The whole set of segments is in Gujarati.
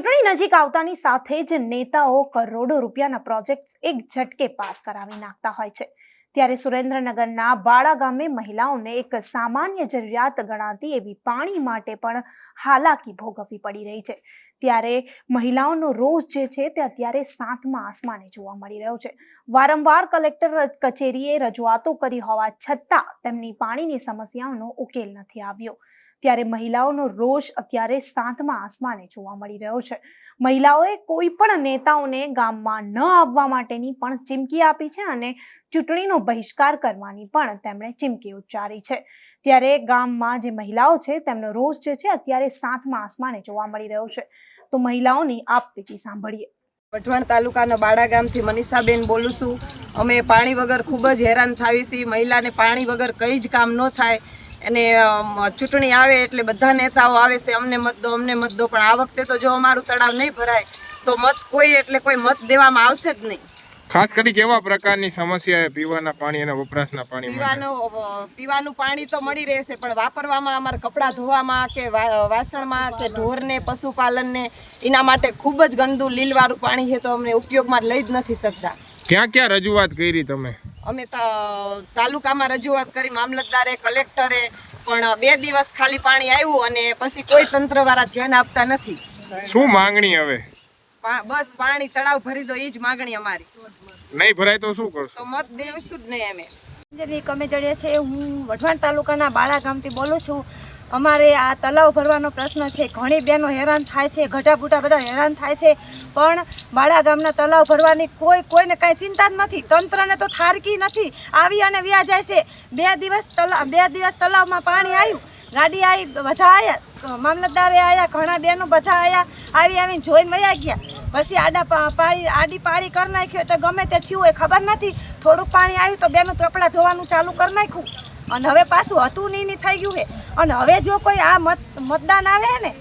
ચૂંટણી નજીક આવતાની સાથે જ નેતાઓ કરોડો રૂપિયાના પ્રોજેક્ટ્સ એક ઝટકે પાસ કરાવી નાખતા હોય છે. ત્યારે સુરેન્દ્રનગરના બાળા ગામે મહિલાઓને એક સામાન્ય જરૂરિયાત ગણાતી એવી પાણી માટે પણ હાલાકી ભોગવવી પડી રહી છે. ત્યારે મહિલાઓનો રોષ જે છે તે અત્યારે સાતમા આસમાને જોવા મળી રહ્યો છે. વારંવાર કલેક્ટર કચેરીએ રજૂઆતો કરી હોવા છતાં તેમની પાણીની સમસ્યાઓનો ઉકેલ નથી આવ્યો. ત્યારે મહિલાઓનો રોષ અત્યારે સાતમા આસમાને જોવા મળી રહ્યો છે. મહિલાઓએ કોઈ પણ નેતાઓને ગામમાં ન આવવા માટેની પણ ચીમકી આપી છે અને ચૂંટણીનો બહિષ્કાર કરવાની પણ તેમણે ચીમકી ઉચ્ચારી છે. ત્યારે ગામમાં જે મહિલાઓ છે, તેમનો રોષ જે છે, અત્યારે સાતમા આસમાને જોવા મળી રહ્યો છે. તો મહિલાઓની આપવીતી સાંભળીએ. વઢવાણ તાલુકાના બાડા ગામથી મનીષાબેન બોલું છું. અમે પાણી વગર ખૂબ જ હેરાન થાવી છીએ. મહિલાને પાણી વગર કંઈ જ કામ ન થાય. અને ચૂંટણી આવે એટલે બધા નેતાઓ આવે છે અમને મત દો અમને મત દો પણ આ વખતે તો જો અમારું તળાવ નહીં ભરાય તો મત કોઈ એટલે કોઈ મત દેવામાં આવશે જ નહીં. ખાસ કરી કેવા પ્રકારની સમસ્યા પીવાના પાણી અને વપરાશના પાણી પીવાનું પીવાનું પાણી તો મળી રહેશે પણ વાપરવામાં અમારે કપડાં ધોવામાં કે વાસણમાં કે ઢોરને પશુપાલનને એના માટે ખૂબ જ ગંદુ લીલવાળું પાણી છે તો અમને ઉપયોગમાં લઈ જ નથી શકતા. ક્યાં ક્યાં રજૂઆત કરી તમે? અમે તો તાલુકામાં રજૂઆત કરી મામલતદારે કલેક્ટરે પણ બે દિવસ ખાલી પાણી આવ્યું અને પછી કોઈ તંત્રવાળા ધ્યાન આપતા નથી. શું માંગણી હવે? બસ પાણી તળાવ ભરી દો એ જ માગણી અમારી. નહીં ભરાય તો શું કરશો? તો મત દેવશું જ નહીં અમે. અમે કમેજડિયા છે હું વઢવાણ તાલુકાના બાળા ગામથી બોલું છું. અમારે આ તલાવ ભરવાનો પ્રશ્ન છે. ઘણી બહેનો હેરાન થાય છે ઘટાબુટા બધા હેરાન થાય છે. પણ બાળા ગામના તલાવ ભરવાની કોઈ કોઈને કાંઈ ચિંતા જ નથી. તંત્રને તો ઠારકી નથી. આવી અને વ્યા જાય છે. બે દિવસ તલાવ બે દિવસ તલાવમાં પાણી આવ્યું ગાડી આવી બધા આવ્યા મામલતદારે આવ્યા ઘણા બહેનો બધા આવ્યા આવી આવીને જોઈને વયા ગયા. પછી આડા પાળી, આડી પાળી કરી નાખ્યો. તો ગમે તે થયું હોય ખબર નથી. થોડુંક પાણી આવ્યું તો બેનું કપડાં ધોવાનું ચાલુ કરી નાખ્યું. અને હવે પાછું હતું નહીં નહીં થઈ ગયું છે. અને હવે જો કોઈ આ મત મતદાન આવે ને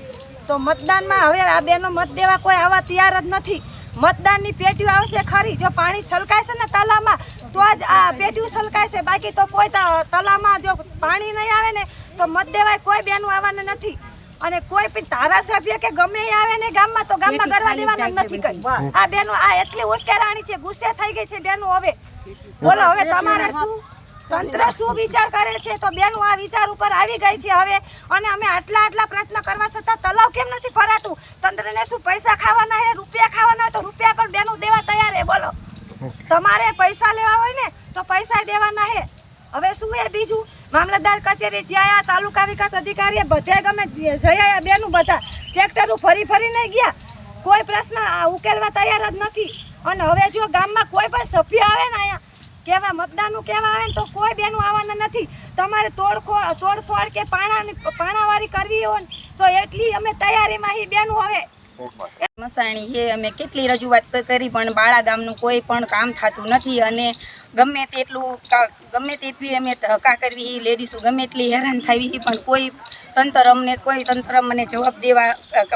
તો મતદાનમાં હવે આ બેનો મત દેવા કોઈ આવા તૈયાર જ નથી. મતદાનની પેટીઓ આવશે ખરી. જો પાણી છલકાશે ને તલામાં તો જ આ પેટીઓ છલકાશે. બાકી તો કોઈ તલામાં જો પાણી નહીં આવે ને તો મત દેવાય કોઈ બેનું આવવાનું નથી. અને કોઈ પણ ધારાસભ્ય કે ગમે આવે ને ગામમાં તો ગામમાં કરવા દેવાના નથી કઈ. આ બેનો આ એટલી ઉશ્કેરાણી છે ગુસ્સે થઈ ગઈ છે બેનો હવે. બોલો હવે તમારે શું? તંત્ર શું વિચાર કરે છે તો બેનું આ વિચાર ઉપર આવી ગઈ છે હવે. અને અમે આટલા આટલા પ્રયત્ન કરવા છતાં તલાવ કેમ નથી ફરાતું તંત્રને શું પૈસા ખાવાના હે રૂપિયા ખાવાના હોય તો રૂપિયા પણ બેનું દેવા તૈયાર હે બોલો. તમારે પૈસા લેવા હોય ને તો પૈસા દેવાના હે હવે શું હે બીજું? મામલતદાર કચેરી જ્યાં આ તાલુકા વિકાસ અધિકારીએ બધે ગમે જઈ આવ્યા બેનું બધા ટ્રેક્ટરો ફરી ફરી નહીં ગયા. કોઈ પ્રશ્ન આ ઉકેલવા તૈયાર જ નથી. અને હવે જો ગામમાં કોઈ પણ સભ્ય આવે ને અહીંયા કેવા મતદાનનું કહેવા આવે ને તો કોઈ બેનું આવવાના નથી. તમારે તોડખોળ તોડફોડ કે પાણા પાણાવાળી કરવી હોય તો એટલી અમે તૈયારીમાં હી બેનું હવે. મસાણી હે અમે કેટલી રજૂઆત કરી પણ બાળા ગામનું કોઈ પણ કામ થતું નથી અને ગમે તેટલું ગમે તેટલી અમે ધક્કા કરવી એ લેડીઝો ગમે એટલી હેરાન થવી પણ કોઈ તંત્ર અમને, કોઈ તંત્ર મને જવાબ દેવા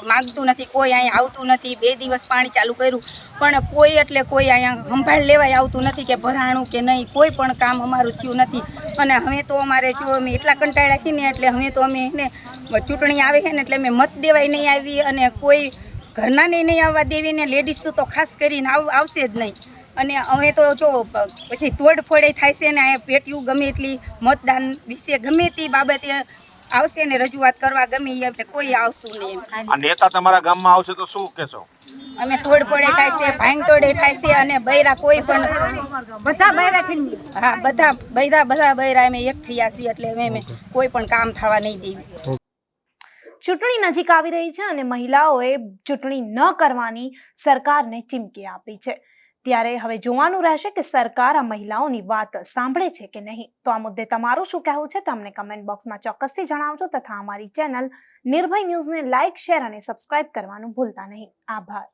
માગતું નથી, કોઈ અહીંયા આવતું નથી, બે દિવસ પાણી ચાલુ કર્યું, પણ કોઈ એટલે કોઈ અહીંયા સંભાળ લેવાય આવતું નથી કે ભરાણું કે નહીં, કોઈ પણ કામ અમારું થયું નથી. અને હવે તો અમારે જો અમે એટલા કંટાળ્યા છીએ ને, એટલે હવે તો અમે એને ચૂંટણી આવે છે ને, એટલે અમે મત દેવાય નહીં આવી અને કોઈ ઘરનાને નહીં આવવા દેવી ને લેડીઝનું તો ખાસ કરીને આવ, આવશે જ નહીં. અને હવે તો જો પછી તોડફોડે થાય છે ને પેટ્યું ગમે એટલી મતદાન વિશે ગમે તે બાબતે આવશે ને રજૂઆત કરવા ગમે એટલે કોઈ આવશું નહીં આ નેતા તમારા ગામમાં આવશે તો શું કહેશો? અમે તોડફોડે થાય છે ભાંગતોડે થાય છે અને બૈરા કોઈ પણ બધા બૈરા હા બધા બૈરા બધા બૈરા અમે એક થયા છીએ એટલે અમે અમે કોઈ પણ કામ થવા નહીં દેવી ચૂંટણી નજીક આવી રહી છે અને મહિલાઓએ ચૂંટણી ન કરવાની સરકારને ચીમકી આપી છે. ત્યારે હવે જોવાનું રહેશે કે સરકાર આ મહિલાઓની વાત સાંભળે છે કે નહીં. તો આ મુદ્દે તમારું શું કહેવું છે? તમને કમેન્ટ બોક્સમાં ચોક્કસથી જણાવજો તથા અમારી ચેનલ નિર્ભય ન્યૂઝને લાઇક શેર અને સબસ્ક્રાઇબ કરવાનું ભૂલતા નહીં. આભાર.